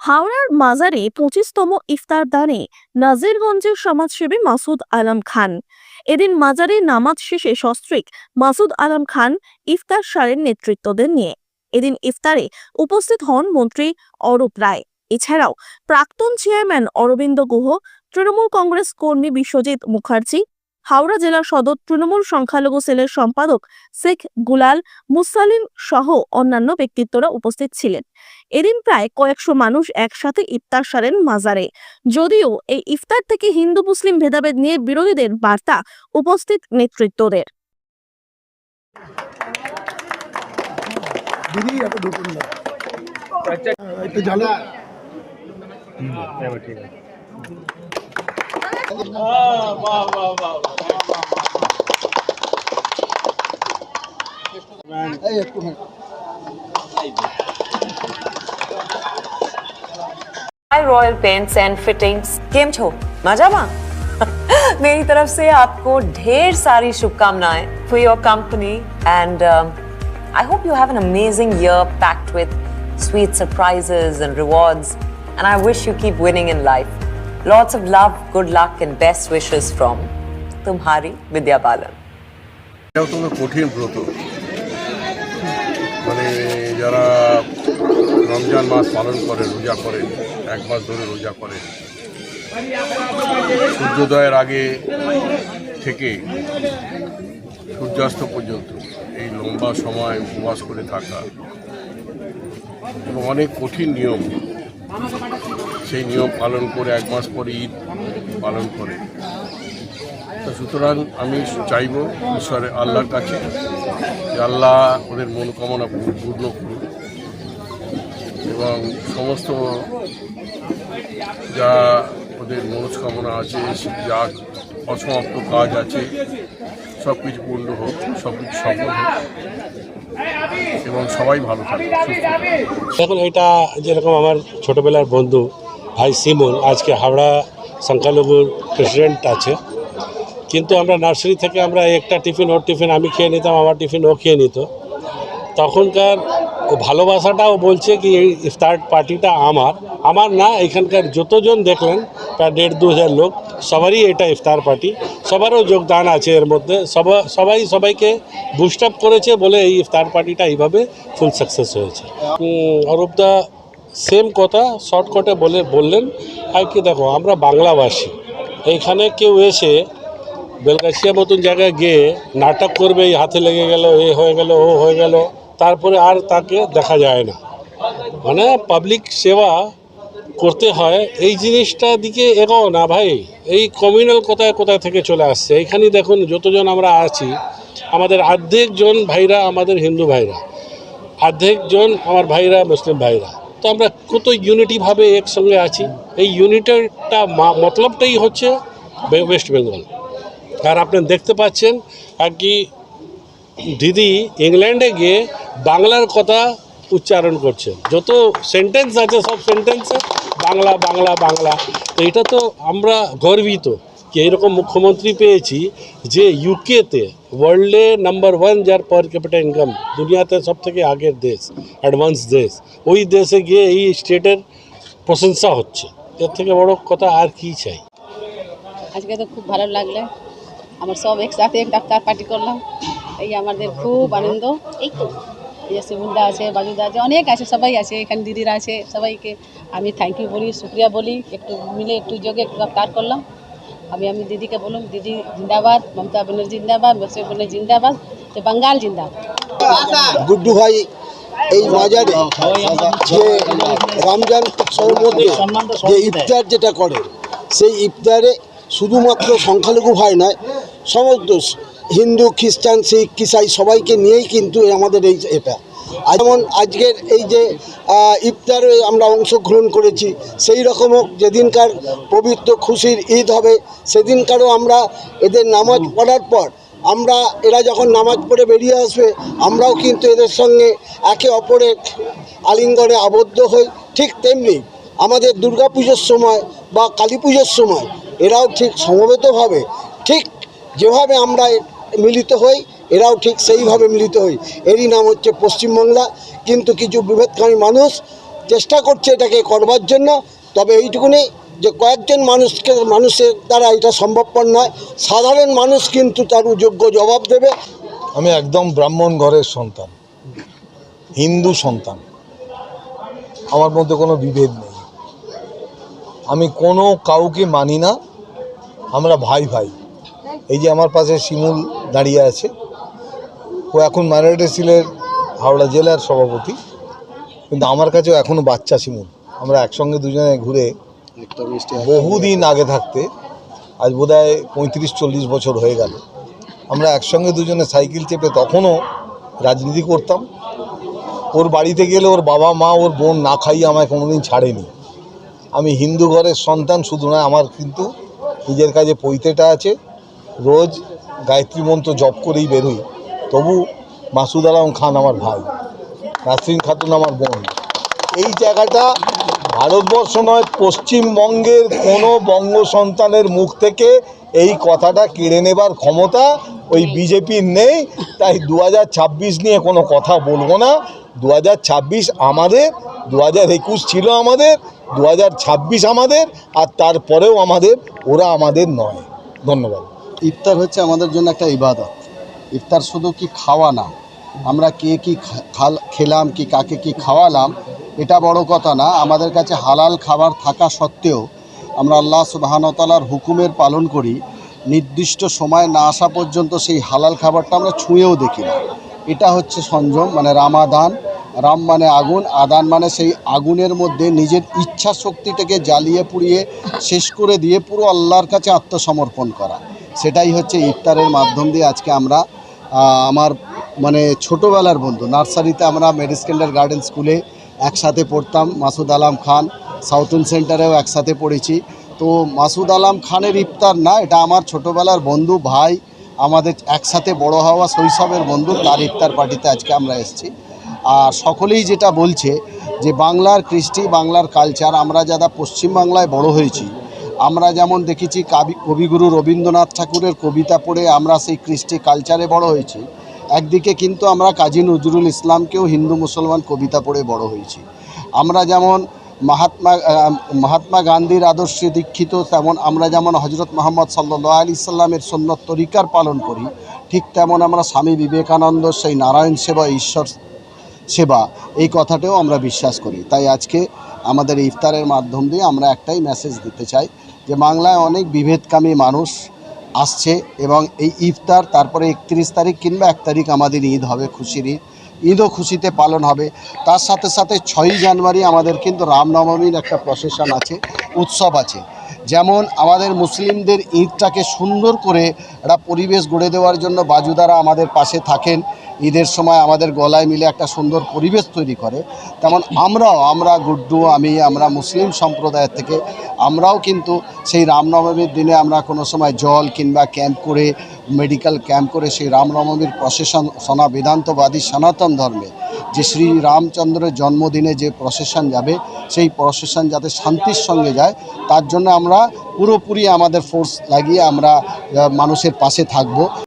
হাওড়ার মাজারে পঁচিশতম ইফতার দানে নাজিরগঞ্জের সমাজসেবী মাসুদ আলম খান। এদিন মাজারে নামাজ শেষে সস্ত্রীক মাসুদ আলম খান ইফতার সারের নেতৃত্ব দেন নিয়ে। এদিন ইফতারে উপস্থিত হন মন্ত্রী অরূপ রায়। এছাড়াও প্রাক্তন চেয়ারম্যান অরবিন্দ গুহ, তৃণমূল কংগ্রেস কর্মী বিশ্বজিৎ মুখার্জি হাওড়া জেলা সদর তৃণমূল সংখ্যালঘু সেলের সম্পাদক শেখ গুলাল মুসালিম সহ অন্যান্য ব্যক্তিত্বরা উপস্থিত ছিলেন। এদিন প্রায় কয়েকশো মানুষ একসাথে ইফতার সারেন মাজারে। যদিও এই ইফতার থেকে হিন্দু মুসলিম ভেদাভেদ নিয়ে বিরোধীদের বার্তা উপস্থিত নেতৃত্বদের। Hi Royal Paints and fittings केम छो मजामा मेरी तरफ से आपको ढेर सारी शुभकामनाएं for your company and I hope you have an amazing year packed with sweet surprises and rewards and I wish you keep winning in life. Lots of love, good luck and best wishes from Tumhari Vidya Balan. এটা অত্যন্ত কঠিন ব্রত মানে যারা রমজান মাস পালন করে রোজা করেন এক মাস ধরে রোজা করেন সূর্যোদয়ের আগে থেকে সূর্যাস্ত পর্যন্ত এই লম্বা সময় উপবাস করে থাকা এবং অনেক কঠিন নিয়ম সেই নিয়ম পালন করে, এক মাস পরে ঈদ পালন করে। তো সুতরাং আমি চাইব ঈশ্বরের আল্লাহর কাছে যে আল্লাহ ওদের মনোকামনা পূর্ণ করুন এবং সমস্ত যা ওদের মনস্কামনা আছে, যা অসমাপ্ত কাজ আছে, সব কিছু পূর্ণ হোক, সব কিছু সফল হোক। এবং সবাই ভালো সুস্থ দেখুন, এটা যেরকম আমার ছোটোবেলার বন্ধু ভাই সিমন আজকে হাওড়া সংখ্যালঘুর প্রেসিডেন্ট আছে। কিন্তু আমরা নার্সারি থেকে আমরা একটা টিফিন, ওর টিফিন আমি খেয়ে নিতাম, আমার টিফিন ও খেয়ে নিত। তখনকার ভালোবাসাটাও বলছে কি, এই ইফতার পার্টিটা আমার। আমার না, এখানকার যতজন দেখলেন, প্রায় দেড় দু হাজার লোক, সবারই এটা ইফতার পার্টি। সবারও যোগদান আছে এর মধ্যে। সবা- সবাই সবাইকে বুস্ট আপ করেছে বলে এই ইফতার পার্টিটা এইভাবে ফুল সাকসেস হয়েছে। অরূপদা সেম কথা, শর্টকাটে বলে, বললেন, আর কি দেখো, আমরা বাংলাভাষী। এইখানে কেউ এসে বেলগাছিয়া মতন জায়গায় গিয়ে নাটক করবে, এই হাতে লেগে গেল, এ হয়ে গেল, ও হয়ে গেল, তারপরে আর তাকে দেখা যায় না। মানে পাবলিক সেবা করতে হয়, এই জিনিসটা দিকে এগোও না ভাই। এই কমিউনাল কোথায় কোথায় থেকে চলে আসছে? এইখানে দেখুন, যতজন আমরা আছি, আমাদের অর্ধেক জন ভাইরা আমাদের হিন্দু ভাইরা অর্ধেক জন আমার ভাইরা মুসলিম ভাইরা। তো আমরা কত ইউনিটিভাবে একসঙ্গে আছি। এই ইউনিটিটা মতলবটাই হচ্ছে ওয়েস্ট বেঙ্গল আর আপনি দেখতে পাচ্ছেন আর কি দিদি ইংল্যান্ডে গিয়ে বাংলার কথা উচ্চারণ করছেন। যত সেন্টেন্স আছে সব সেন্টেন্সে বাংলা বাংলা বাংলা। তো এটা তো আমরা গর্বিত। কি এইরকম মুখ্যমন্ত্রী পেয়েছি যে ইউকেতে ওয়ার্ল্ডে নাম্বার ওয়ান যার পার ক্যাপিটা ইনকাম দুনিয়াতে সব থেকে আগের দেশ অ্যাডভান্স দেশ, ওই দেশে গিয়ে এই স্টেটের প্রশংসা হচ্ছে। এর থেকে বড় কথা আর কি চাই? আজকে তো খুব ভালো লাগল। আমার সব একসাথে এক ডাক্তার পার্টি করলাম। এই আমাদের খুব আনন্দ। এই তো। যে শিবুলদা আছে বাজুদা আছে, অনেক আছে, সবাই আছে, এখানে দিদিরা আছে, সবাইকে আমি থ্যাংক ইউ বলি, শুক্রিয়া বলি, একটু মিলে একটু যোগে একটু কার আমি আমি দিদিকে বললাম দিদি জিন্দাবাদ মমতা ব্যানার্জি জিন্দাবাদ মৎস্য ব্যানার্জি জিন্দাবাদ তো বাঙ্গাল জিন্দাবাদ এই মাজারে যে রমজান উৎসবের মধ্যে যে ইফতার যেটা করে, সেই ইফতারে শুধুমাত্র সংখ্যালঘু ভাই নয়, সমস্ত হিন্দু, খ্রিস্টান, শিখ কিসাই সবাইকে নিয়েই কিন্তু আমাদের এই এটা। যেমন আজকের এই যে ইফতারে আমরা অংশগ্রহণ করেছি, সেই রকমও যেদিনকার পবিত্র খুশির ঈদ হবে, সেদিনকারও আমরা এদের নামাজ পড়ার পর, আমরা, এরা যখন নামাজ পড়ে বেরিয়ে আসবে, আমরাও কিন্তু এদের সঙ্গে একে অপরের আলিঙ্গনে আবদ্ধ হই, ঠিক তেমনি আমাদের দুর্গা পুজোর সময় বা কালী পুজোর সময়, এরাও ঠিক সমবেতভাবে, ঠিক যেভাবে আমরা মিলিত হই এরাও ঠিক সেইভাবে মিলিত হই। এরই নাম হচ্ছে পশ্চিমবাংলা। কিন্তু কিছু বিভেদকামী মানুষ চেষ্টা করছে এটাকে করবার জন্য। তবে এইটুকুনি যে কয়েকজন মানুষকে, মানুষের দ্বারা এটা সম্ভবপর নয়। সাধারণ মানুষ কিন্তু তার যোগ্য জবাব দেবে। আমি একদম ব্রাহ্মণ ঘরের সন্তান। হিন্দু সন্তান। আমার মধ্যে কোনো বিভেদ নেই। আমি কোনো কাউকে মানি না। আমরা ভাই ভাই। এই যে আমার পাশে শিমুল দাঁড়িয়ে আছে। ও এখন মাইনরিটি সিলের হাওড়া জেলার সভাপতি। কিন্তু আমার কাছেও এখনও বাচ্চা শিমুল। আমরা একসঙ্গে দুজনে ঘুরে বহুদিন আগে থাকতে আজ বোধ হয় পঁয়ত্রিশ চল্লিশ বছর হয়ে গেল। আমরা একসঙ্গে দুজনে সাইকেল চেপে তখনও রাজনীতি করতাম। ওর বাড়িতে গেলে ওর বাবা মা ওর বোন না খাইয়ে আমায় কোনোদিন ছাড়েনি। আমি হিন্দু ঘরের সন্তান শুধু নয় আমার কিন্তু নিজের কাছে পৈতেটা আছে। রোজ গায়ত্রী মন্ত্র জপ করেই বেরোই। তবু মাসুদ আলম খান আমার ভাই, নাসরিন খাতুন আমার বোন। এই জায়গাটা ভারতবর্ষ নয়, পশ্চিমবঙ্গের কোনো বঙ্গ সন্তানের মুখ থেকে এই কথাটা কেড়ে নেবার ক্ষমতা ওই বিজেপির নেই। তাই দু হাজার ছাব্বিশ নিয়ে কোনো কথা বলব না। দু হাজার ছাব্বিশ আমাদের দু একুশ ছিল আমাদের দু হাজার ছাব্বিশ আমাদের, আর তারপরেও আমাদের, ওরা আমাদের নয়। ধন্যবাদ। ইফতার হচ্ছে আমাদের জন্য একটা ইবাদত। ইফতার শুধু কি খাওয়া না, আমরা কে কি খাল- খেলাম, কি কাকে কি খাওয়ালাম, এটা বড় কথা না। আমাদের কাছে হালাল খাবার থাকা সত্ত্বেও আমরা আল্লাহ সুবাহানতালার হুকুমের পালন করি। নির্দিষ্ট সময় না আসা পর্যন্ত সেই হালাল খাবারটা আমরা ছুঁয়েও দেখি না। এটা হচ্ছে সংযম মানে রামাদান। রাম মানে আগুন, আদান মানে সেই আগুনের মধ্যে নিজের ইচ্ছা শক্তিটাকে জ্বালিয়ে পুড়িয়ে শেষ করে দিয়ে পুরো আল্লাহর কাছে আত্মসমর্পণ করা। সেটাই হচ্ছে ইফতারের মাধ্যম দিয়ে আজকে আমরা আমার মানে ছোটোবেলার বন্ধু। নার্সারিতে আমরা মেডিসকেন্ডার গার্ডেন স্কুলে একসাথে পড়তাম। মাসুদ আলাম খান সাউথন সেন্টারেও একসাথে পড়েছি। তো মাসুদ আলাম খানের ইফতার না, এটা আমার ছোটোবেলার বন্ধু, ভাই, আমাদের একসাথে বড় হওয়া শৈশবের বন্ধু, তার ইফতার পার্টিতে আজকে আমরা এসেছি। আর সকলেই যেটা বলছে যে, বাংলার কৃষ্টি, বাংলার কালচার আমরা যারা পশ্চিমবাংলায় বড় হয়েছি আমরা যেমন দেখেছি কাবি কবিগুরু রবীন্দ্রনাথ ঠাকুরের কবিতা পড়ে আমরা সেই কৃষ্টি কালচারে বড় হয়েছি। একদিকে কিন্তু আমরা কাজী নজরুল ইসলামকেও হিন্দু মুসলমান কবিতা পড়ে বড় হয়েছি। আমরা যেমন মহাত্মা মহাত্মা গান্ধীর আদর্শে দীক্ষিত, তেমন আমরা যেমন হজরত মোহাম্মদ সাল্লাহ আলি সাল্লামের সন্ন্যত তরিকার পালন করি, ঠিক তেমন আমরা স্বামী বিবেকানন্দ সেই নারায়ণ সেবা, ঈশ্বর সেবা, এই কথাটাও আমরা বিশ্বাস করি। তাই আজকে আমাদের ইফতারের মাধ্যম দিয়ে আমরা একটাই মেসেজ দিতে চাই যে বাংলায় অনেক বিভেদকামী মানুষ আসছে এবং এই ইফতার তারপরে একত্রিশ তারিখ কিংবা এক তারিখ আমাদের ঈদ হবে খুশির ঈদ। ঈদও খুশিতে পালন হবে। তার সাথে সাথে ছয়ই জানুয়ারি আমাদের কিন্তু রামনবমীর একটা প্রসেশন আছে, উৎসব আছে। যেমন আমাদের মুসলিমদের ঈদটাকে সুন্দর করে একটা পরিবেশ গড়ে দেওয়ার জন্য বাজুদারা আমাদের পাশে থাকেন। ঈদের সময় আমাদের গলায় মিলে একটা সুন্দর পরিবেশ তৈরি করে। তেমন আমরাও, আমরা গুড্ডু, আমি, আমরা মুসলিম সম্প্রদায়ের থেকে, আমরাও কিন্তু সেই রামনবমীর দিনে আমরা কোনো সময় জল কিংবা ক্যাম্প করে, মেডিকেল ক্যাম্প করে সেই রামনবমীর প্রসেশন সনা বেদান্তবাদী সনাতন ধর্মে যে শ্রী রামচন্দ্রের জন্মদিনে যে প্রসেশন যাবে, সেই প্রসেশন যাতে শান্তির সঙ্গে যায়, তার জন্য আমরা পুরোপুরি আমাদের ফোর্স লাগিয়ে আমরা মানুষের পাশে থাকব।